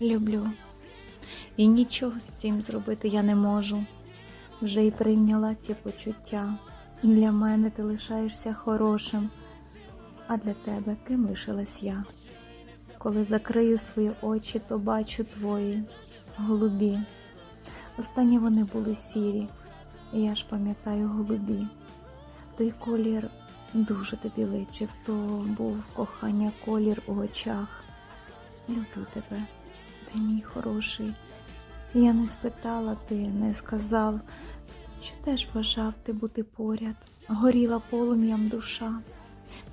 люблю. І нічого з цим зробити я не можу. Вже й прийняла ці почуття. Для мене ти лишаєшся хорошим, а для тебе ким лишилась я. Коли закрию свої очі, то бачу твої голубі. Останні вони були сірі, і я ж пам'ятаю голубі. Той колір дуже тобі личив, то був кохання колір у очах. Люблю тебе, ти мій хороший. Я не спитала, ти не сказав, що теж бажав ти бути поряд, горіла полум'ям душа.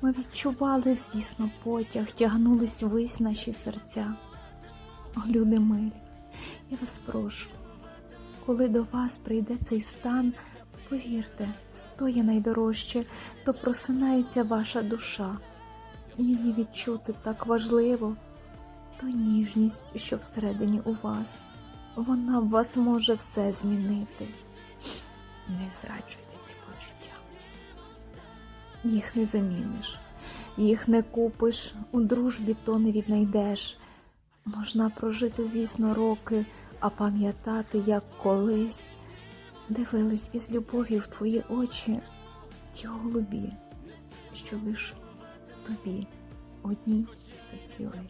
Ми відчували, звісно, потяг, тягнулись вись наші серця. О, люди милі, я вас прошу, коли до вас прийде цей стан, повірте, то є найдорожче, то просинається ваша душа. Її відчути так важливо, то ніжність, що всередині у вас, вона в вас може все змінити. Не зраджуйте ці почуття. Їх не заміниш, їх не купиш, у дружбі то не віднайдеш. Можна прожити, звісно, роки, а пам'ятати, як колись дивились із любов'ю в твої очі ті голубі, що лиш тобі одні зацвіли.